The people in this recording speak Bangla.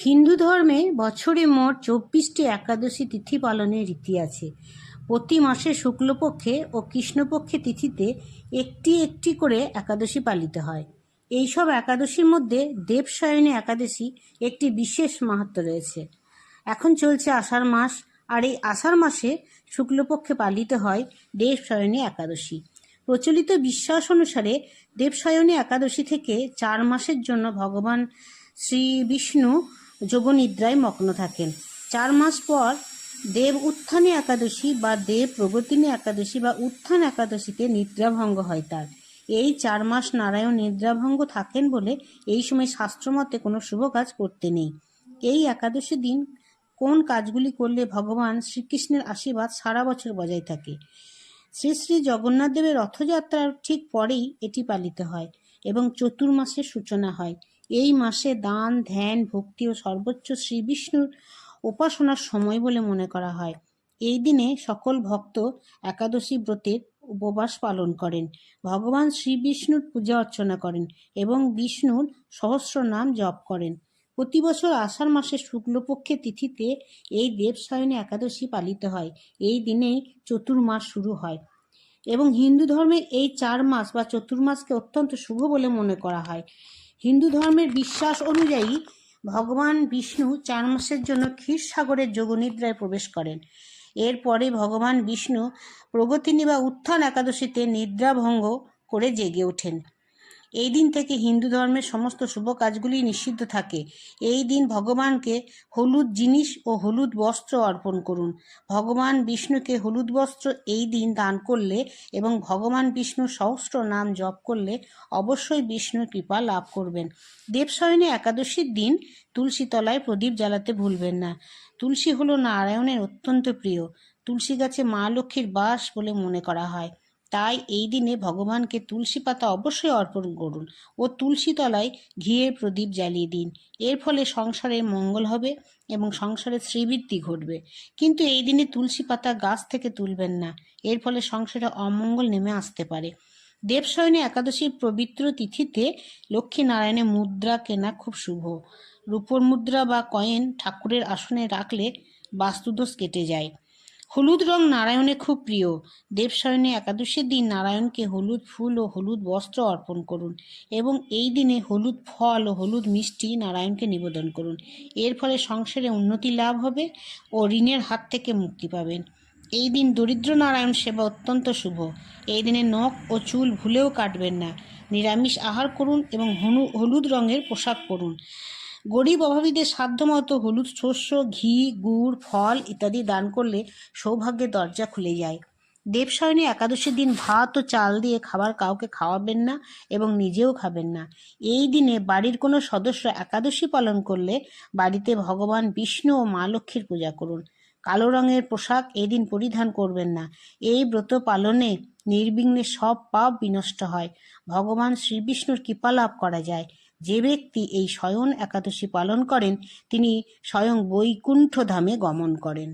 হিন্দু ধর্মে বছরে মোট চব্বিশটি একাদশী তিথি পালনের রীতি আছে। প্রতি মাসে শুক্লপক্ষে ও কৃষ্ণপক্ষে তিথিতে একটি একটি করে একাদশী পালিত হয়। এইসব একাদশীর মধ্যে দেবসায়নী একাদশী একটি বিশেষ মাহাত্ম রয়েছে। এখন চলছে আষাঢ় মাস, আর এই আষাঢ় মাসে শুক্লপক্ষে পালিত হয় দেবসায়নী একাদশী। প্রচলিত বিশ্বাস অনুসারে দেবসায়নী একাদশী থেকে চার মাসের জন্য ভগবান শ্রী বিষ্ণু যোগনিদ্রায় মগ্ন থাকেন। চার মাস পর দেব উত্থানী একাদশী বা দেব প্রগতিনী একাদশী বা উত্থান একাদশীতে নিদ্রাভঙ্গ হয় তার। এই চার মাস নারায়ণ নিদ্রাভঙ্গ থাকেন বলে এই সময় শাস্ত্রমতে কোনো শুভ কাজ করতে নেই। এই একাদশী দিন কোন কাজগুলি করলে ভগবান শ্রীকৃষ্ণের আশীর্বাদ সারা বছর বজায় থাকে? শ্রী শ্রী জগন্নাথ দেবের রথযাত্রার ঠিক পরেই এটি পালিত হয় এবং চতুর্মাসের সূচনা হয়। এই মাসে দান, ধ্যান, ভক্তি ও সর্বোচ্চ শ্রী বিষ্ণুর উপাসনার সময় বলে মনে করা হয়। এই দিনে সকল ভক্ত একাদশী ব্রতের উপবাস পালন করেন। ভগবান শ্রী বিষ্ণুর পূজা অর্চনা করেন এবং বিষ্ণুর সহস্র নাম জপ করেন। প্রতি বছর আষাঢ় মাসের শুক্লপক্ষের তিথিতে এই দেবসায়নী একাদশী পালিত হয়। এই দিনেই চতুর্মাস শুরু হয়। এবং হিন্দু ধর্মে এই চার মাস বা চতুর্মাসকে অত্যন্ত শুভ বলে মনে করা হয়। হিন্দু ধর্মের বিশ্বাস অনুযায়ী ভগবান বিষ্ণু চার মাসের জন্য ক্ষীরসাগরের যোগনিদ্রায় প্রবেশ করেন। এরপরে ভগবান বিষ্ণু প্রগতিনী বা উত্থান একাদশীতে নিদ্রাভঙ্গ করে জেগে ওঠেন। এই দিন থেকে হিন্দু ধর্মের সমস্ত শুভ কাজগুলি নিষিদ্ধ থাকে। এই দিন ভগবানকে হলুদ জিনিস ও হলুদ বস্ত্র অর্পণ করুন। ভগবান বিষ্ণুকে হলুদ বস্ত্র এই দিন দান করলে এবং ভগবান বিষ্ণুর সহস্র নাম জপ করলে অবশ্যই বিষ্ণুর কৃপা লাভ করবেন। দেবশয়নী একাদশীর দিন তুলসী তলায় প্রদীপ জ্বালাতে ভুলবেন না। তুলসী হলো নারায়ণের অত্যন্ত প্রিয়। তুলসী গাছে মা লক্ষ্মীর বাস বলে মনে করা হয়। তাই এই দিনে ভগবানকে তুলসী পাতা অবশ্যই অর্পণ করুন ও তুলসী তলায় ঘিয়ের প্রদীপ জ্বালিয়ে দিন। এর ফলে সংসারের মঙ্গল হবে এবং সংসারের শ্রীবৃদ্ধি ঘটবে। কিন্তু এই দিনে তুলসী পাতা গাছ থেকে তুলবেন না। এর ফলে সংসারে অমঙ্গল নেমে আসতে পারে। দেবশয়নী একাদশীর পবিত্র তিথিতে লক্ষ্মী নারায়ণের মুদ্রা কেনা খুব শুভ। রূপোর মুদ্রা বা কয়েন ঠাকুরের আসনে রাখলে বাস্তুদোষ কেটে যায়। হলুদ রং নারায়ণের খুব প্রিয়। দেবশয়নী একাদশীর দিন নারায়ণকে হলুদ ফুল ও হলুদ বস্ত্র অর্পণ করুন এবং এই দিনে হলুদ ফল ও হলুদ মিষ্টি নারায়ণকে নিবেদন করুন। এর ফলে সংসারে উন্নতি লাভ হবে ও ঋণের হাত থেকে মুক্তি পাবেন। এই দিন দরিদ্র নারায়ণ সেবা অত্যন্ত শুভ। এই দিনে নখ ও চুল ভুলেও কাটবেন না। নিরামিষ আহার করুন এবং হলুদ রঙের পোশাক পরুন। গরিব অভাবীদের সাধ্যমতো হলুদ, শস্য, ঘি, গুড়, ফল ইত্যাদি দান করলে সৌভাগ্যের দরজা খুলে যায়। দেবশয়নী একাদশীর দিন ভাত ও চাল দিয়ে খাবার কাউকে খাওয়াবেন না এবং নিজেও খাবেন না। এই দিনে বাড়ির কোনো সদস্য একাদশী পালন করলে বাড়িতে ভগবান বিষ্ণু ও মা লক্ষ্মীর পূজা করুন। কালো রঙের পোশাক এদিন পরিধান করবেন না। এই ব্রত পালনে নির্বিঘ্নে সব পাপ বিনষ্ট হয়। ভগবান শ্রীবিষ্ণুর কৃপা লাভ করা যায়। যে ব্যক্তি এই স্বয়ং একাদশী পালন করেন তিনি স্বয়ং বৈকুণ্ঠ ধামে গমন করেন।